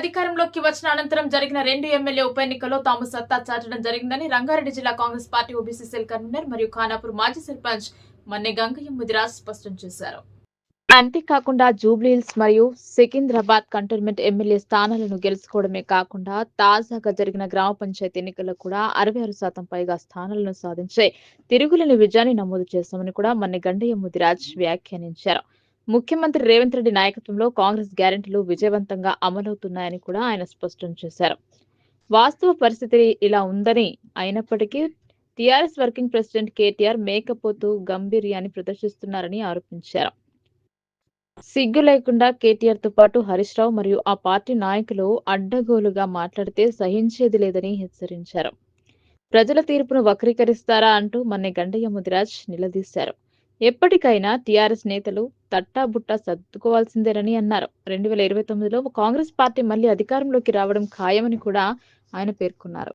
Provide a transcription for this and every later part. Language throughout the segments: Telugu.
అధికారంలోకి వచ్చిన అనంతరం జరిగిన రెండు ఎమ్మెల్యే ఉప ఎన్నికల్లో తాము సత్తా చాటడం జరిగిందని రంగారెడ్డి జిల్లా Congress party OBC cell convener మరియు ఖానాపూర్ మాజీ సర్పంచ్ మన్నె గంగయ్య ముదిరాజ్ స్పష్టం చేశారు. అంతేకాకుండా జూబ్లీహిల్స్ మరియు సికింద్రాబాద్ కంటోన్మెంట్ ఎమ్మెల్యే స్థానాలను గెలుచుకోవడమే కాకుండా తాజాగా జరిగిన గ్రామ పంచాయతీ ఎన్నికల్లో కూడా అరవై ఆరు శాతం పైగా స్థానాలను సాధించే తిరుగులేని విజయాన్ని నమోదు చేశామని కూడా మన్నె గండయ్య ముదిరాజ్ వ్యాఖ్యానించారు. ముఖ్యమంత్రి రేవంత్ రెడ్డి నాయకత్వంలో కాంగ్రెస్ గ్యారెంటీలు విజయవంతంగా అమలవుతున్నాయని కూడా ఆయన స్పష్టం చేశారు. వాస్తవ పరిస్థితి ఇలా ఉందని అయినప్పటికీ టీఆర్ఎస్ వర్కింగ్ ప్రెసిడెంట్ కేటీఆర్ మేకపోతూ గంభీర్యాన్ని ప్రదర్శిస్తున్నారని ఆరోపించారు. సిగ్గు లేకుండా కేటీఆర్తో పాటు హరీష్ రావు మరియు ఆ పార్టీ నాయకులు అడ్డగోలుగా మాట్లాడితే సహించేది లేదని హెచ్చరించారు. ప్రజల తీర్పును వక్రీకరిస్తారా అంటూ మన్నె గండయ్య ముదిరాజ్ నిలదీశారు. ఎప్పటికైనా టీఆర్ఎస్ నేతలు తట్టాబుట్టా సర్దుకోవాల్సిందేనని అన్నారు. రెండు వేల ఇరవై తొమ్మిదిలో కాంగ్రెస్ పార్టీ మళ్ళీ అధికారంలోకి రావడం ఖాయమని కూడా ఆయన పేర్కొన్నారు.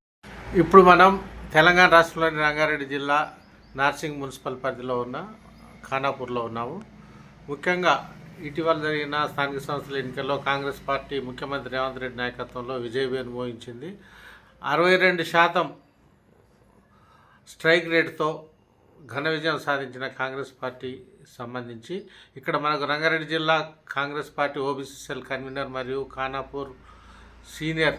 ఇప్పుడు మనం తెలంగాణ రాష్ట్రంలోని రంగారెడ్డి జిల్లా నార్సింగ్ మున్సిపల్ పరిధిలో ఉన్న ఖానాపూర్లో ఉన్నాము. ముఖ్యంగా ఇటీవల జరిగిన స్థానిక సంస్థల ఎన్నికల్లో కాంగ్రెస్ పార్టీ ముఖ్యమంత్రి రేవంత్ రెడ్డి నాయకత్వంలో విజయవేను మోహించింది అరవై రెండు శాతం స్ట్రైక్ రేట్తో ఘన విజయం సాధించిన కాంగ్రెస్ పార్టీ సంబంధించి ఇక్కడ మనకు రంగారెడ్డి జిల్లా Congress party OBC cell convener మరియు ఖానాపూర్ సీనియర్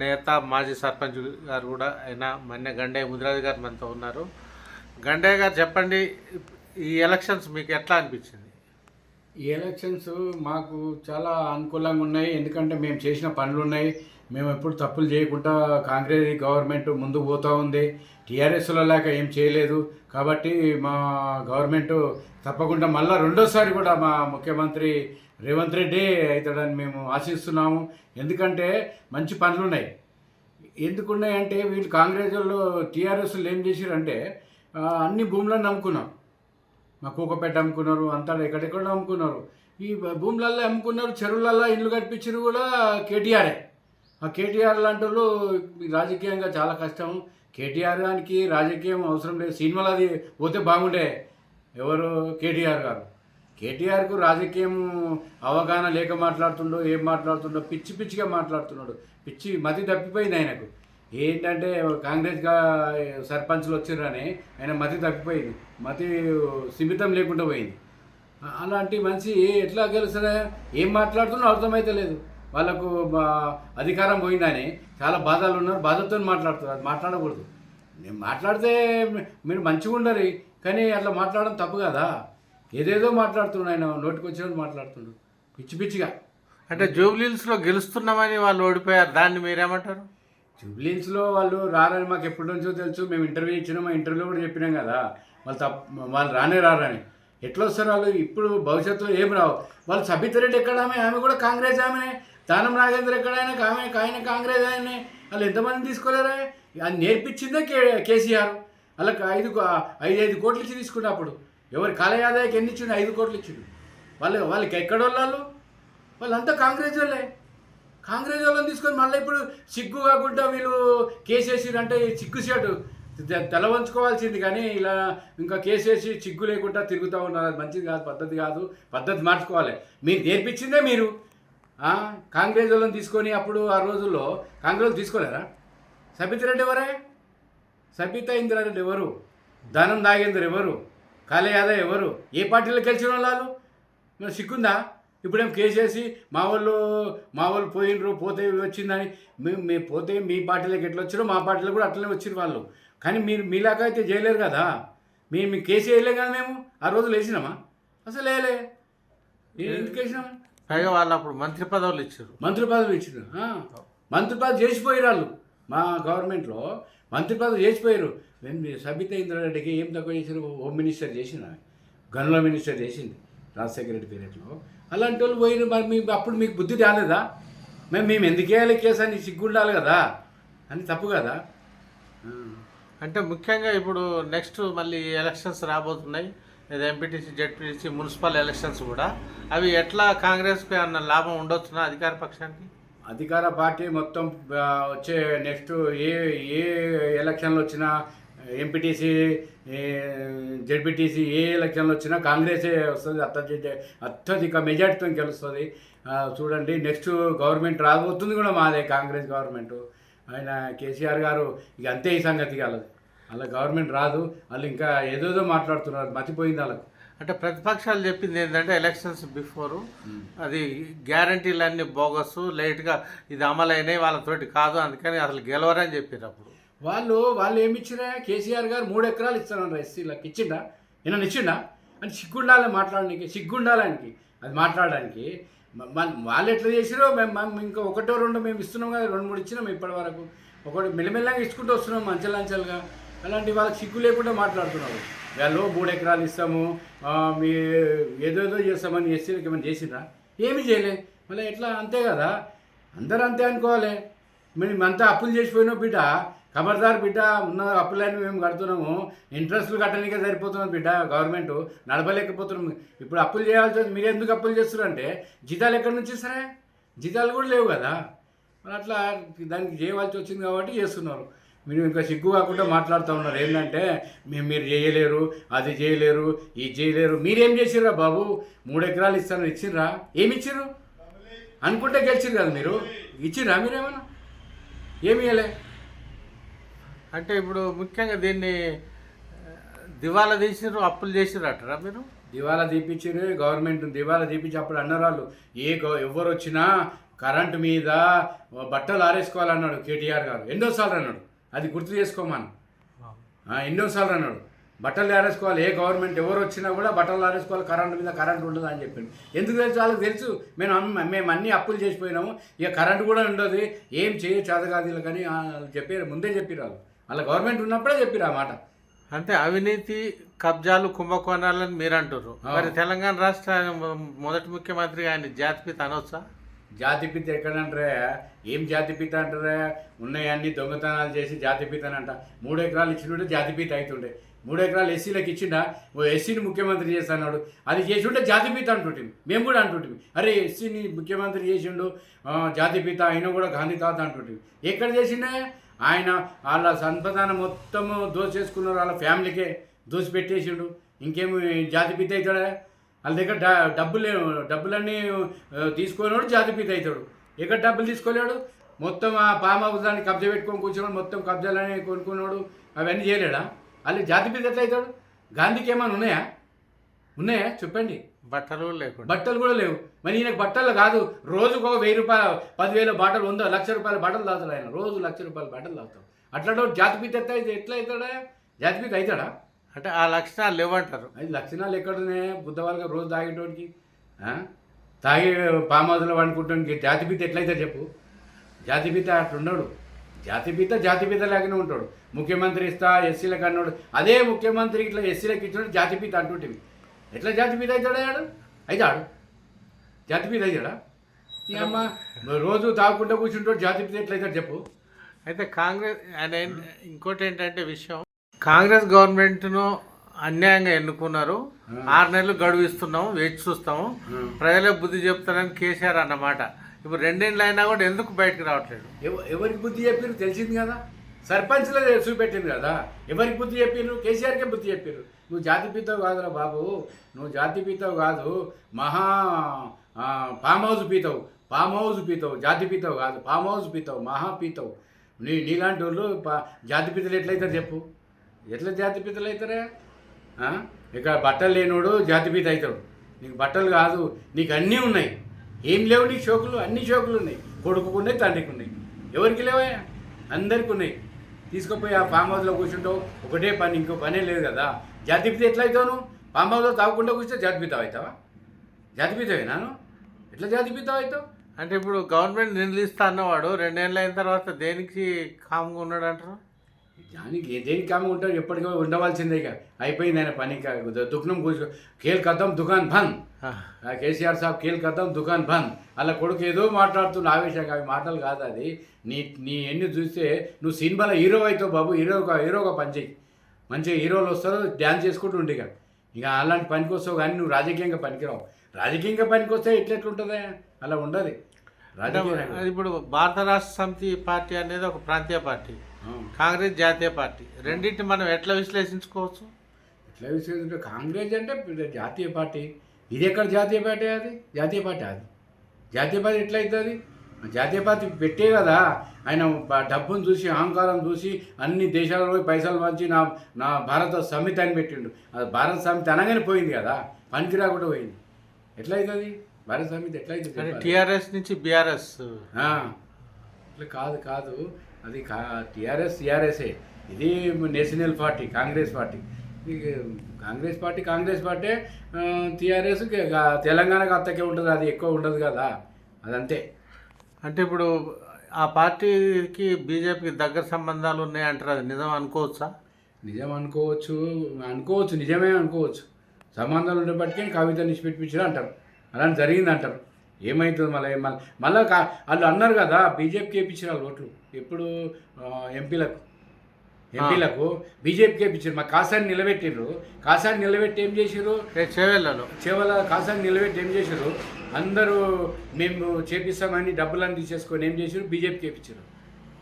నేత మాజీ సర్పంచ్ గారు కూడా అయిన మన్య గండయ్య ముదిరాజు గారు మనతో ఉన్నారు. గండయ్య గారు చెప్పండి ఈ ఎలక్షన్స్ మీకు ఎట్లా అనిపించింది? ఈ ఎలక్షన్స్ మాకు చాలా అనుకూలంగా ఉన్నాయి. ఎందుకంటే మేము చేసిన పనులు ఉన్నాయి. మేము ఎప్పుడు తప్పులు చేయకుండా కాంగ్రెస్ గవర్నమెంట్ ముందుకు పోతూ ఉంది. టీఆర్ఎస్లో లేక ఏం చేయలేదు. కాబట్టి మా గవర్నమెంట్ తప్పకుండా మళ్ళీ రెండోసారి కూడా మా ముఖ్యమంత్రి రేవంత్ రెడ్డి అవుతాడని మేము ఆశిస్తున్నాము. ఎందుకంటే మంచి పనులు ఉన్నాయి ఎందుకున్నాయంటే వీళ్ళు కాంగ్రెస్ వాళ్ళు టీఆర్ఎస్లు ఏం చేశారంటే అన్ని భూములను నమ్ముకున్నాం మా కూకపేట అమ్ముకున్నారు అంతా ఎక్కడెక్కడ అమ్ముకున్నారు. ఈ భూములల్లో అమ్ముకున్నారు చెరువులల్లో ఇల్లు కట్టించారు కూడా కేటీఆరే. కేటీఆర్ లాంటి వాళ్ళు రాజకీయంగా చాలా కష్టం. కేటీఆర్ గారికి రాజకీయం అవసరం లేదు. సినిమాలు అది పోతే బాగుండే. ఎవరు? కేటీఆర్ గారు. కేటీఆర్కు రాజకీయం అవగాహన లేక మాట్లాడుతుండో ఏం మాట్లాడుతుండో పిచ్చి పిచ్చిగా మాట్లాడుతున్నాడు. పిచ్చి మతి తప్పిపోయింది ఆయనకు. ఏంటంటే కాంగ్రెస్గా సర్పంచ్లు వచ్చిర్రని ఆయన మతి తప్పిపోయింది. మతి సిమితం లేకుండా పోయింది. అలాంటి మనిషి ఎట్లా గెలుస్తారా ఏం మాట్లాడుతున్నా అర్థమైతే లేదు వాళ్ళకు అధికారం పోయిందని చాలా బాధలు ఉన్నారు. బాధతో మాట్లాడుతున్నారు. అది మాట్లాడకూడదు. నేను మాట్లాడితే మీరు మంచిగా ఉండరు. కానీ అట్లా మాట్లాడడం తప్పు కదా. ఏదేదో మాట్లాడుతున్నాడు ఆయన నోటికి వచ్చినట్టు మాట్లాడుతున్నాడు పిచ్చి పిచ్చిగా. అంటే జూబ్లీహిల్స్లో గెలుస్తున్నామని వాళ్ళు ఓడిపోయారు. దాన్ని మీరేమంటారు? జూబ్లీన్స్లో వాళ్ళు రారని మాకు ఎప్పటి నుంచో తెలుసు. మేము ఇంటర్వ్యూ ఇచ్చినాం. మా ఇంటర్వ్యూలో కూడా చెప్పినాం కదా. వాళ్ళు తప్ప వాళ్ళు రానే రారని. ఎట్లా వస్తారు వాళ్ళు? ఇప్పుడు భవిష్యత్తులో ఏం రావు? వాళ్ళు సబితరెడ్డి ఎక్కడ ఆమె ఆమె కూడా కాంగ్రెస్ ఆమె దానం నాగేంద్ర ఎక్కడైనా ఆమె ఆయన కాంగ్రెస్ ఆయనే. వాళ్ళు ఎంతమంది తీసుకోలేరా? అది నేర్పించిందే కే కేసీఆర్. వాళ్ళకి ఐదు ఐదు ఐదు కోట్లు ఇచ్చి తీసుకున్నప్పుడు ఎవరి కాలయాదాయకి ఎన్ని ఇచ్చిండు? ఐదు కోట్లు ఇచ్చిండు. వాళ్ళు వాళ్ళకి ఎక్కడ వాళ్ళు వాళ్ళంతా కాంగ్రెస్ వాళ్ళే. కాంగ్రెస్ వాళ్ళని తీసుకొని మళ్ళీ ఇప్పుడు సిగ్గు కాకుండా వీళ్ళు కేసేసి అంటే సిగ్గు తెలవంచుకోవాల్సింది కానీ ఇలా ఇంకా కేసేసి చిగ్గు లేకుండా తిరుగుతూ ఉన్నారు. అది మంచిది కాదు పద్ధతి కాదు. పద్ధతి మార్చుకోవాలి. మీరు నేర్పించిందే మీరు. కాంగ్రెస్ వాళ్ళని తీసుకొని అప్పుడు ఆ రోజుల్లో కాంగ్రెస్ తీసుకోలేరా? సబితిరెడ్డి ఎవరే? సబితా ఇందిరారెడ్డి ఎవరు? ధనం నాగేందర్ ఎవరు? కాళే యాదవ్ ఎవరు? ఏ పార్టీలో గెలిచిన వాళ్ళు? మరి సిగ్గుందా? ఇప్పుడేం కేసేసి మా వాళ్ళు మా వాళ్ళు పోయినరు పోతే వచ్చిందని మేము మేము పోతే మీ పార్టీలోకి ఎట్లా వచ్చారో మా పార్టీలో కూడా అట్లనే వచ్చిన వాళ్ళు. కానీ మీరు మీలాగా అయితే చేయలేరు కదా? మేము మీ కేసు వేయలేం కదా మేము? ఆ రోజులు వేసినామా అసలు వేయలే ఎందుకు వేసినాం పైగా వాళ్ళు అప్పుడు మంత్రి పదవులు ఇచ్చారు. మంత్రి పదవి ఇచ్చిన మంత్రి పదవి చేసిపోయారు వాళ్ళు. మా గవర్నమెంట్లో మంత్రి పదవి చేసిపోయారు. మేము సబితా ఇంద్రారెడ్డికి ఏం తక్కువ చేశారు? హోమ్ మినిస్టర్ చేసిన గనుల మినిస్టర్ చేసింది. రాజశేఖర రెడ్డి పీరియడ్లో అలాంటి వాళ్ళు పోయిన మరి మీ అప్పుడు మీకు బుద్ధి రాలేదా? మేము మేము ఎందుకు వేయాలి కేసు అని సిగ్గు ఉండాలి కదా? అని తప్పు కదా. అంటే ముఖ్యంగా ఇప్పుడు నెక్స్ట్ మళ్ళీ ఎలక్షన్స్ రాబోతున్నాయి. ఎంపీటీసీ జెడ్పీటీసీ మున్సిపల్ ఎలక్షన్స్ కూడా. అవి ఎట్లా కాంగ్రెస్కి అన్న లాభం ఉండొచ్చునా అధికార పక్షానికి? అధికార పార్టీ మొత్తం వచ్చే నెక్స్ట్ ఏ ఏ ఎలక్షన్లు వచ్చినా ఎంపీటీసీ జెడ్పీటీసీ ఏ ఎలక్షన్లు వచ్చినా కాంగ్రెసే వస్తుంది. అత్యధిక అత్యధిక మెజార్టీతో గెలుస్తుంది. చూడండి నెక్స్ట్ గవర్నమెంట్ రాబోతుంది కూడా మాదే కాంగ్రెస్ గవర్నమెంట్ ఆయన కేసీఆర్ గారు ఇక అంతే ఈ సంగతి కలదు అలా గవర్నమెంట్ రాదు. వాళ్ళు ఇంకా ఏదేదో మాట్లాడుతున్నారు. మతిపోయింది వాళ్ళకి. అంటే ప్రతిపక్షాలు చెప్పింది ఏంటంటే ఎలక్షన్స్ బిఫోరు అది గ్యారంటీలు అన్నీ బోగస్ లేట్గా ఇది అమలైనవి వాళ్ళతోటి కాదు. అందుకని అసలు గెలవరని చెప్పారు అప్పుడు. వాళ్ళు వాళ్ళు ఏమి ఇచ్చినా కేసీఆర్ గారు మూడు ఎకరాలు ఇస్తానన్నారు ఎస్సీలకు. ఇచ్చిండా? ఈయన ఇచ్చిండా? అని సిగ్గుండాలి మాట్లాడడానికి సిగ్గుండాలానికి అది మాట్లాడడానికి. వాళ్ళు ఎట్లా చేసిరో మేము ఇంకా ఒకటో రెండో మేము ఇస్తున్నాం కదా. రెండు మూడు ఇచ్చినాం ఇప్పటి వరకు. ఒకటి మెల్లమెల్లగా ఇచ్చుకుంటూ వస్తున్నాం అంచెలు అంచెలుగా అలాంటి వాళ్ళకి సిగ్గు లేకుండా మాట్లాడుతున్నారు. వాళ్ళు మూడు ఎకరాలు ఇస్తాము. మీ ఏదేదో చేస్తామని ఎస్సీలకు ఏమైనా చేసిండ్రా? ఏమీ చేయలే. మళ్ళీ ఎట్లా? అంతే కదా. అందరూ అంతే అనుకోవాలి. మేము అంతా అప్పులు చేసిపోయినా బిడ్డ ఖబర్దార్ బిడ్డ ఉన్న అప్పులన్నీ మేము కడుతున్నాము. ఇంట్రెస్ట్లు కట్టడానికే సరిపోతున్నాం బిడ్డ గవర్నమెంట్. నడపలేకపోతున్నాం. ఇప్పుడు అప్పులు చేయాల్సి మీరు ఎందుకు అప్పులు చేస్తున్నారంటే జీతాలు ఎక్కడి నుంచి సరే జీతాలు కూడా లేవు కదా. మరి అట్లా దానికి చేయవలసి వచ్చింది కాబట్టి చేస్తున్నారు. మీరు ఇంకా సిగ్గు కాకుండా మాట్లాడుతూ ఉన్నారు. ఏంటంటే మేము మీరు చేయలేరు అది చేయలేరు ఇది చేయలేరు. మీరేం చేసిర్రా బాబు? మూడు ఎకరాలు ఇస్తాను ఇచ్చిర్రా? ఏమి ఇచ్చిర్రు? అనుకుంటే గెలిచిర్రు కదా మీరు. ఇచ్చిర్రా మీరేమన్నా? ఏమి ఇవ్వలే అంటే ఇప్పుడు ముఖ్యంగా దీన్ని దివాలా తీసిర్రు అప్పులు చేసిర్రు అంటారా మీరు? దివాలా తీపిచ్చిరు గవర్నమెంట్ దివాలా తీపించి అప్పుడు అన్నారు వాళ్ళు ఏ ఎవరు వచ్చినా కరెంటు మీద బట్టలు ఆరేసుకోవాలన్నాడు కేటీఆర్ గారు. ఎన్నోసార్లు అన్నాడు. అది గుర్తు చేసుకోమని ఎన్నోసార్లు అన్నాడు. బట్టలు ఆరేసుకోవాలి ఏ గవర్నమెంట్ ఎవరు వచ్చినా కూడా బట్టలు ఆరేసుకోవాలి కరెంటు మీద కరెంట్ ఉండదు అని చెప్పిండు. ఎందుకు తెలుసు? వాళ్ళకి తెలుసు. మేము మేము అన్ని అప్పులు చేసిపోయినాము. ఇక కరెంటు కూడా ఉండదు. ఏం చేయ చేతగాదీలు కానీ చెప్పారు. ముందే చెప్పారు వాళ్ళు. వాళ్ళ గవర్నమెంట్ ఉన్నప్పుడే చెప్పారు ఆ మాట. అంటే అవినీతి కబ్జాలు కుంభకోణాలని మీరు అంటారు. మరి తెలంగాణ రాష్ట్ర మొదటి ముఖ్యమంత్రి ఆయన జాతిపిత అనొచ్చా? జాతిపిత ఎక్కడంటారే? ఏం జాతిపిత అంటారే? ఉన్నాయన్నీ దొంగతనాలు చేసి జాతిపిత అని అంట. మూడు ఎకరాలు ఇచ్చినట్టు జాతిపిత అవుతుండే మూడు ఎకరాలు ఎస్సీలకు ఇచ్చిండా? ఓ ఎస్సీని ముఖ్యమంత్రి చేస్తాడు అది చేసి ఉంటే జాతిపిత అంటుంటుంది మేము కూడా అంటుంటుంది అరే ఎస్సీని ముఖ్యమంత్రి చేసిండు ఆ, జాతిపిత అయినా కూడా గాంధీ తాత అంటుంటుంది ఎక్కడ చేసిండే? ఆయన వాళ్ళ సంపదాన మొత్తము దోచేసుకున్నారు వాళ్ళ ఫ్యామిలీకే. దోచిపెట్టేసిండు. ఇంకేమి జాతిపిత అవుతాడా? వాళ్ళ దగ్గర డబ్బులు లేవు. డబ్బులన్నీ ఆ, తీసుకునేవాడు జాతిపీత అవుతాడు. ఎక్కడ డబ్బులు తీసుకోలేడు? మొత్తం ఆ పామ్ హౌస్ దాన్ని కబ్జా పెట్టుకొని కూర్చున్నాడు. మొత్తం కబ్జాలని కొనుక్కున్నాడు. అవన్నీ చేయలేడా? వాళ్ళు జాతిపీత ఎట్లా అవుతాడు? గాంధీకి ఏమైనా ఉన్నాయా? ఉన్నాయా? చెప్పండి. బట్టలు లేకుండా. బట్టలు కూడా లేవు. మరి ఈయనకు బట్టలు కాదు. రోజుకు ఒక వెయ్యి రూపాయలు పదివేల బాటలు వంద లక్ష రూపాయల బట్టలు తాగుతాడు ఆయన. రోజు లక్ష రూపాయల బట్టలు తాగుతాడు. అట్లా జాతిపీత ఎట్లా ఎట్లా అవుతాడా? జాతిపీత అవుతాడా? అంటే ఆ లక్షణాలు లేవంటారు. అది లక్షణాలు ఎక్కడున్నాయి? బుద్ధవాళ్ళగా రోజు తాగేటోడికి ఆ? తాగి పామ్ హౌస్లో వండుకుంటానికి జాతిపిత ఎట్లయితే చెప్పు? జాతిపిత అట్లున్నాడు జాతిపిత జాతిపిత లాగానే ఉంటాడు. ముఖ్యమంత్రి ఇస్తా ఎస్సీలకు అన్నాడు. అదే ముఖ్యమంత్రి ఇట్లా ఎస్సీలకు ఇచ్చినాడు జాతిపిత అంటుంటివి. ఎట్లా జాతిపిత అవుతాడా ఆడు? అవుతాడు. జాతిపిత అవుతాడా? ఈ అమ్మ. రోజు తాగుకుంటూ కూర్చుంటాడు జాతిపిత ఎట్లయితాడు చెప్పు? అయితే కాంగ్రెస్ ఏం- ఇంకోటి ఏంటంటే విషయం కాంగ్రెస్ గవర్నమెంట్ను అన్యాయంగా ఎన్నుకున్నారు. ఆరు నెలలు గడువు ఇస్తున్నాము వేచి చూస్తాము. ప్రజలకు బుద్ధి చెప్తారని కేసీఆర్ అన్నమాట. ఇప్పుడు రెండేళ్ళు అయినా కూడా ఎందుకు బయటకు రావట్లేదు? ఎవ- ఎవరికి బుద్ధి చెప్పారు తెలిసింది కదా? సర్పంచ్లే చూపెట్టింది కదా? ఎవరికి బుద్ధి చెప్పారు కేసీఆర్కే బుద్ధి చెప్పారు నువ్వు జాతిపితవు కాదురా బాబు. నువ్వు జాతిపితవు కాదు. మహా ఫామ్ హౌస్ పీతవు. ఫామ్ హౌస్ పీతవు. జాతి పీతవు కాదు. ఫామ్ హౌస్ పీతవు. మహా పీతవు. నీ నీలాంటి వాళ్ళు పా- జాతిపితలు ఎట్లయితారు చెప్పు. ఎట్లా జాతిపితలు అవుతారా ఇక బట్టలు లేనోడు జాతిపీత అవుతాడు నీకు బట్టలు కాదు నీకు అన్నీ ఉన్నాయి. ఏం లేవు నీకు షోకులు? అన్ని షోకులు ఉన్నాయి. కొడుకుకు ఉన్నాయి తండ్రికి ఉన్నాయి. ఎవరికి లేవా అందరికి ఉన్నాయి. తీసుకుపోయి ఆ ఫామ్ హౌస్లో కూర్చుంటావు. ఒకటే పని ఇంకో పనే లేదు కదా. జాతిపిత ఎట్లా అవుతావు నువ్వు ఫామ్ హౌస్లో తాగకుండా కూర్చో జాతిపిత అవుతావా జాతిపితవేనాను ఎట్లా జాతిపిత అవుతావు అంటే ఇప్పుడు గవర్నమెంట్ నిర్ణయిస్తా అన్నవాడు రెండేళ్ళు అయిన తర్వాత దేనికి కామ్గా ఉన్నాడు అంటారు దానికి దేనికి కామ ఉంటాడు? ఎప్పటికో ఉండవలసిందే ఇక. అయిపోయింది ఆయన పని ఇక. దు- దుకాణం కూర్చో కేల్ కథం దుకాన్ బంద్ కేసీఆర్ సాబ్ కేల్ కథం దుకాన్ బంద్ అలా కొడుకు ఏదో మాట్లాడుతున్న ఆవేశంగా. అవి మాటలు కాదు అది. నీ నీ ఎన్ని చూస్తే నువ్వు సినిమాలో హీరో అవుతావు బాబు హీరోగా హీరోగా పనిచేయి మంచిగా హీరోలు వస్తారు డ్యాన్స్ చేసుకుంటూ ఉండి ఇక. ఇక అలాంటి పనికి వస్తావు కానీ నువ్వు రాజకీయంగా పనికిరావు. రాజకీయంగా పనికి వస్తే ఎట్లెట్లుంటుందా? అలా ఉండదు. ఇప్పుడు భారత రాష్ట్ర సమితి పార్టీ అనేది ఒక ప్రాంతీయ పార్టీ. కాంగ్రెస్ జాతీయ పార్టీ. రెండింటిని మనం ఎట్లా విశ్లేషించుకోవచ్చు? ఎట్లా విశ్లేషించే కాంగ్రెస్ అంటే జాతీయ పార్టీ. ఇది ఎక్కడ జాతీయ పార్టీ అది? జాతీయ పార్టీ అది. జాతీయ పార్టీ ఎట్లా అవుతుంది జాతీయ పార్టీ పెట్టే కదా. ఆయన డబ్బును చూసి అహంకారం చూసి అన్ని దేశాలలో పైసలు పంచి నా నా భారత సమితి అని పెట్టిండు. అది భారత సమితి అనగానే పోయింది కదా. పనికి రాకుండా పోయింది. ఎట్లా అవుతుంది భారత సమితి ఎట్లా అవుతుంది కానీ చెప్పాలి. టీఆర్ఎస్ నుంచి బీఆర్ఎస్. ఇట్లా కాదు కాదు. అది కా టీఆర్ఎస్ టీఆర్ఎస్ఏ. ఇది national party Congress party. Congress party Congress party TRS తెలంగాణకు అత్తకే ఉంటుంది అది ఎక్కువ ఉండదు కదా. అదంతే. అంటే ఇప్పుడు ఆ పార్టీకి బీజేపీకి దగ్గర సంబంధాలు ఉన్నాయి అంటారు అది నిజం అనుకోవచ్చా? నిజం అనుకోవచ్చు అనుకోవచ్చు నిజమే అనుకోవచ్చు. సంబంధాలు ఉండేప్పటికీ కవిత నిష్పెట్టించారు అంటారు. అలాంటి జరిగింది అంటారు. ఏమవుతుంది మళ్ళీ? మళ్ళీ? మళ్ళీ కా వాళ్ళు అన్నారు కదా బీజేపీకి వేయించారు వాళ్ళు ఓట్లు. ఎప్పుడు ఎంపీలకు? ఎంపీలకు బీజేపీకి వేయించారు మా కాసాన్ని నిలబెట్టిర్రు. కాసాన్ని నిలబెట్టి ఏం ఏ చేవెళ్ళలో. చేవల కాసాన్ని నిలబెట్టి ఏం చేశారు అందరూ మేము చేపిస్తామని డబ్బులన్నీ తీసేసుకొని ఏం చేశారు బీజేపీకి వేయించారు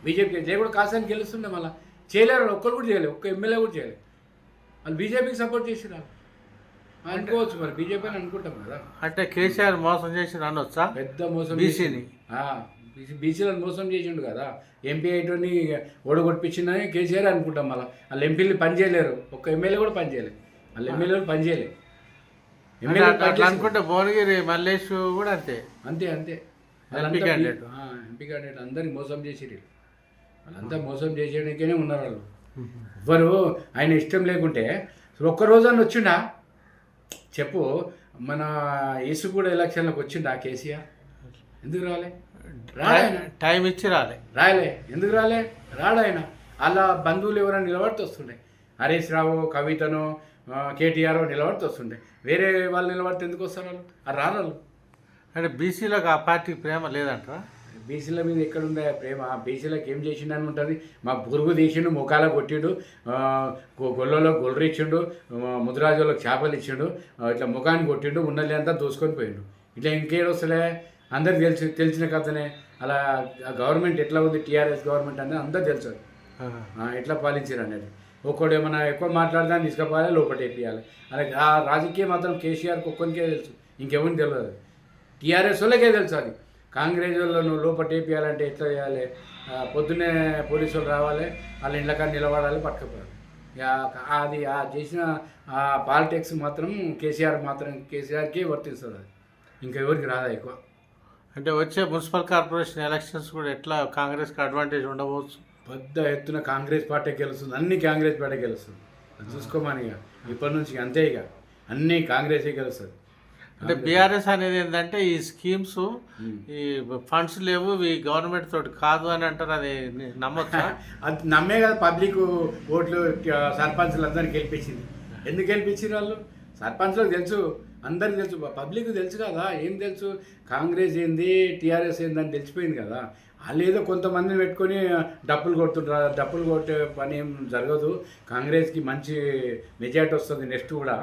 బీజేపీకి చేయకూడదు కాసాన్ని గెలుస్తుండే మళ్ళీ. చేయలేరు ఒక్కరు కూడా చేయలేదు ఒక్క ఎమ్మెల్యే కూడా చేయలేదు. వాళ్ళు బీజేపీకి సపోర్ట్ చేసిరు వాళ్ళు. అనుకోవచ్చు మరి బీజేపీ అని అనుకుంటాం కదా. అంటే కేసీఆర్ మోసం చేసి అనొచ్చా పెద్ద మోసం బీసీని. బీసీ బీసీలను మోసం చేసిండు కదా. ఎంపీ అయిటోని ఓడగొట్టించిందని కేసీఆర్ అనుకుంటాం మళ్ళీ. వాళ్ళు ఎంపీలు పని చేయలేరు. ఒక్క ఎమ్మెల్యే కూడా పని చేయలేదు వాళ్ళు ఎమ్మెల్యేలు పని చేయలేదు అట్లా- అనుకుంటే భువనగిరి మల్లేష్ కూడా అంతే. అంతే అంతే. MP candidate. ఎంపీ క్యాండిడేట్ అందరినీ మోసం చేసిరు వాళ్ళంతా మోసం చేసేయడానికే ఉన్నారు వాళ్ళు. ఎవ్వరు ఆయన ఇష్టం లేకుంటే ఒక్క రోజన్నా వచ్చిండా? చెప్పు మన యేసు కూడా ఎలక్షన్లకు వచ్చిండా కేసీఆర్? ఎందుకు రాలే? రాడాయన టైం ఇచ్చి రాలే. రాయలే ఎందుకు రాలే? రాడాయన అలా బంధువులు ఎవరైనా నిలబడితే వస్తుండే. హరీష్ రావు కవితను ఆ, కేటీఆర్ నిలబడితే వస్తుండే. వేరే వాళ్ళు నిలబడితే ఎందుకు వస్తారు వాళ్ళు? ఆ రారు వాళ్ళు అంటే బీసీలకు ఆ పార్టీకి ప్రేమ లేదంటారా? బీసీల మీద ఎక్కడుండే ప్రేమ? బీసీలకు ఏం చేసిండని ఉంటుంది? మా పురుగు తీసిండు ముఖాల కొట్టిండు గొల్లలో ఆ, ముదిరాజులకు చేపలు ఇచ్చిండు ఇట్లా ముఖాన్ని కొట్టిండు ఉన్నది అంతా దోసుకొని పోయిండు. ఇట్లా ఇంకేడు వస్తలే? అందరికి తెలిసి తెలిసిన కథనే. అలా గవర్నమెంట్ ఎట్లా ఉంది? టీఆర్ఎస్ గవర్నమెంట్ అనేది అందరు తెలుసు ఎట్లా పాలించారు అనేది. ఒక్కడు ఏమైనా ఎక్కువ మాట్లాడినా తీసుకుపోవాలి లోపల వేపియాలి. అలాగే ఆ రాజకీయం మాత్రం కేసీఆర్కి ఒక్కరికే తెలుసు. ఇంకెవరికి తెలియదు టీఆర్ఎస్ వాళ్ళకే తెలుసు అది. కాంగ్రెస్ వాళ్ళు నువ్వు లోపల వేపియాలంటే ఎట్లా చేయాలి? పొద్దున్నే పోలీసు వాళ్ళు రావాలి వాళ్ళ ఇండ్లకాడ నిలబడాలి పట్టుకుపోవాలి. అది ఆ చేసిన ఆ పాలిటిక్స్ మాత్రం కేసీఆర్ మాత్రం కేసీఆర్కే వర్తిస్తుంది అది. ఇంకా ఎవరికి రాదా ఎక్కువ? అంటే వచ్చే మున్సిపల్ కార్పొరేషన్ ఎలక్షన్స్ కూడా ఎట్లా కాంగ్రెస్కి అడ్వాంటేజ్ ఉండవచ్చు పెద్ద ఎత్తున కాంగ్రెస్ పార్టీ గెలుస్తుంది అన్ని కాంగ్రెస్ పార్టీ గెలుస్తుంది. అది చూసుకోమని ఇక ఇప్పటి నుంచి అంతే ఇక. అన్ని కాంగ్రెసే గెలుస్తుంది. అంటే బీఆర్ఎస్ అనేది ఏంటంటే ఈ స్కీమ్స్. ఈ ఫండ్స్ లేవు ఇవి గవర్నమెంట్ తోటి కాదు అని అంటారు అది నమ్మొచ్చా? అది నమ్మే కదా పబ్లిక్ ఓట్లు సర్పంచ్లు అందరినీ గెలిపించింది. ఎందుకు గెలిపించారు వాళ్ళు? సర్పంచ్లకు తెలుసు అందరికి తెలుసు. పబ్లిక్ తెలుసు కదా ఏం తెలుసు? కాంగ్రెస్ ఏంది టీఆర్ఎస్ ఏంది అని తెలిసిపోయింది కదా. వాళ్ళు ఏదో కొంతమందిని పెట్టుకొని డప్పులు కొడుతుంటారు. డప్పులు కొట్టే పని ఏం జరగదు. కాంగ్రెస్కి మంచి మెజార్టీ వస్తుంది నెక్స్ట్ కూడా.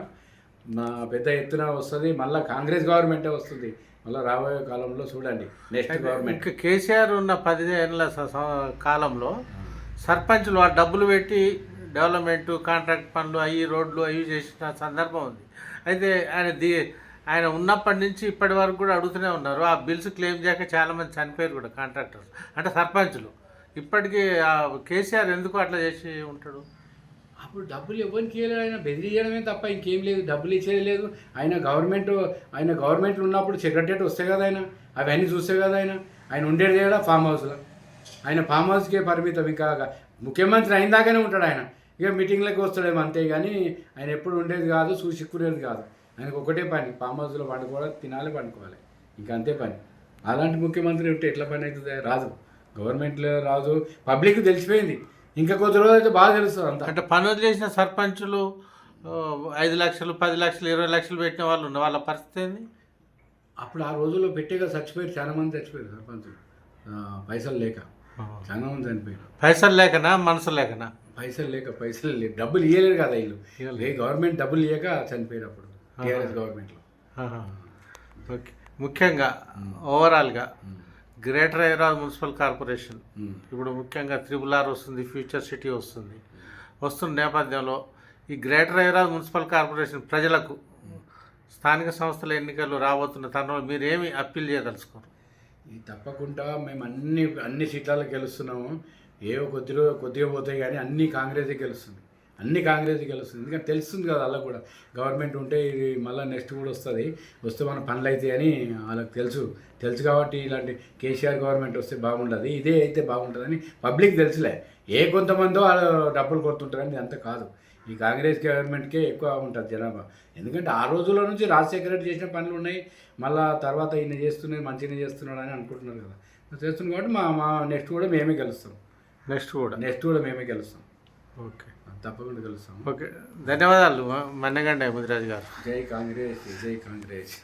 మా పెద్ద ఎత్తున వస్తుంది మళ్ళీ కాంగ్రెస్ గవర్నమెంటే వస్తుంది. మళ్ళీ రాబోయే కాలంలో చూడండి నెక్స్ట్ గవర్నమెంట్. కేసీఆర్ ఉన్న పదిహేనుల కాలంలో సర్పంచులు ఆ డబ్బులు పెట్టి డెవలప్మెంట్ కాంట్రాక్ట్ పనులు అవి రోడ్లు అవి చేసిన సందర్భం ఉంది. అయితే ఆయన ది ఆయన ఉన్నప్పటి నుంచి ఇప్పటి వరకు కూడా అడుగుతూనే ఉన్నారు. ఆ బిల్స్ క్లెయిమ్ చేయక చాలామంది చనిపోయారు కూడా కాంట్రాక్టర్స్ అంటే సర్పంచులు. ఇప్పటికీ కేసీఆర్ ఎందుకు అట్లా చేసి ఉంటాడు? అప్పుడు డబ్బులు ఎవరికి ఇవ్వలేదు ఆయన. బెదిరియడమే తప్ప ఇంకేం లేదు. డబ్బులు ఇచ్చేది లేదు. ఆయన గవర్నమెంట్ ఆయన గవర్నమెంట్లో ఉన్నప్పుడు సెక్రటరేట్ వస్తే కదా ఆయన. అవన్నీ చూస్తే కదా ఆయన. ఆయన ఉండేది కూడా ఫామ్ హౌస్లో ఆయన ఫామ్ హౌస్కే పరిమితం. ఇంకా ముఖ్యమంత్రి అయిన దాకానే ఉంటాడు ఆయన. ఇక మీటింగ్లకు వస్తాడేమో అంతే కానీ ఆయన ఎప్పుడు ఉండేది కాదు చూసిక్కునేది కాదు. ఆయనకు ఒకటే పని. ఫామ్ హౌస్లో పండుకోవాలి తినాలి పండుకోవాలి. ఇంకా అంతే పని. అలాంటి ముఖ్యమంత్రి ఉంటే ఎట్లా పని అవుతుంది? రాదు గవర్నమెంట్లో రాదు పబ్లిక్ తెలిసిపోయింది. ఇంకా కొద్ది రోజులు అయితే బాగా తెలుస్తుంది అంతా. అంటే పనులు చేసిన సర్పంచులు ఐదు లక్షలు పది లక్షలు ఇరవై లక్షలు పెట్టిన వాళ్ళు ఉన్నారు వాళ్ళ పరిస్థితి ఏంది? అప్పుడు ఆ రోజుల్లో పెట్టేగా చచ్చిపోయారు చాలా మంది చచ్చిపోయారు సర్పంచులు. పైసలు లేక. చాలా మంది చనిపోయారు. పైసలు లేకనా మనసు లేకనా? పైసలు లేక పైసలు లేక. డబ్బులు ఇవ్వలేరు కదా వీళ్ళు. ఏ గవర్నమెంట్ డబ్బులు ఇవ్వక చనిపోయారు అప్పుడు టీఆర్ఎస్ గవర్నమెంట్లో. ఓకే. ముఖ్యంగా ఓవరాల్గా గ్రేటర్ హైదరాబాద్ మున్సిపల్ కార్పొరేషన్. ఇప్పుడు ముఖ్యంగా త్రిబుల్ ఆర్ వస్తుంది ఫ్యూచర్ సిటీ వస్తుంది. వస్తున్న నేపథ్యంలో ఈ గ్రేటర్ హైదరాబాద్ మున్సిపల్ కార్పొరేషన్ ప్రజలకు స్థానిక సంస్థల ఎన్నికలు రాబోతున్న తరుణంలో మీరు ఏమి అప్పీల్ చేయదలుచుకోరు? ఇది తప్పకుండా మేము అన్ని అన్ని సీట్లలో గెలుస్తున్నాము. ఏవో కొద్దిలో కొద్దిగా పోతాయి కానీ అన్ని కాంగ్రెసే గెలుస్తుంది. అన్ని కాంగ్రెస్ గెలుస్తుంది. ఎందుకంటే తెలుస్తుంది కదా వాళ్ళకు కూడా. గవర్నమెంట్ ఉంటే ఇది మళ్ళీ నెక్స్ట్ కూడా వస్తుంది. వస్తే మన పనులు అవుతాయి అని వాళ్ళకి తెలుసు. తెలుసు కాబట్టి ఇలాంటి కేసీఆర్ గవర్నమెంట్ వస్తే బాగుండదు. ఇదే అయితే బాగుంటుందని పబ్లిక్ తెలుసులే. ఏ కొంతమందో వాళ్ళు డబ్బులు కొడుతుంటారని అంత కాదు. ఈ కాంగ్రెస్ గవర్నమెంట్కే ఎక్కువ ఉంటుంది జనాభా. ఎందుకంటే ఆ రోజుల నుంచి రాజశేఖర రెడ్డి చేసిన పనులు ఉన్నాయి. మళ్ళా తర్వాత ఈయన చేస్తున్నది మంచిగా చేస్తున్నాడు అని అనుకుంటున్నారు కదా. చేస్తున్నాం కాబట్టి మా మా నెక్స్ట్ కూడా మేమే గెలుస్తాం. నెక్స్ట్ కూడా. నెక్స్ట్ కూడా మేమే గెలుస్తాం. ఓకే. తప్పకుండా గెలుస్తాం ఓకే. ధన్యవాదాలు మన్నగండి ముదిరాజు గారు. జై కాంగ్రెస్ జై కాంగ్రెస్.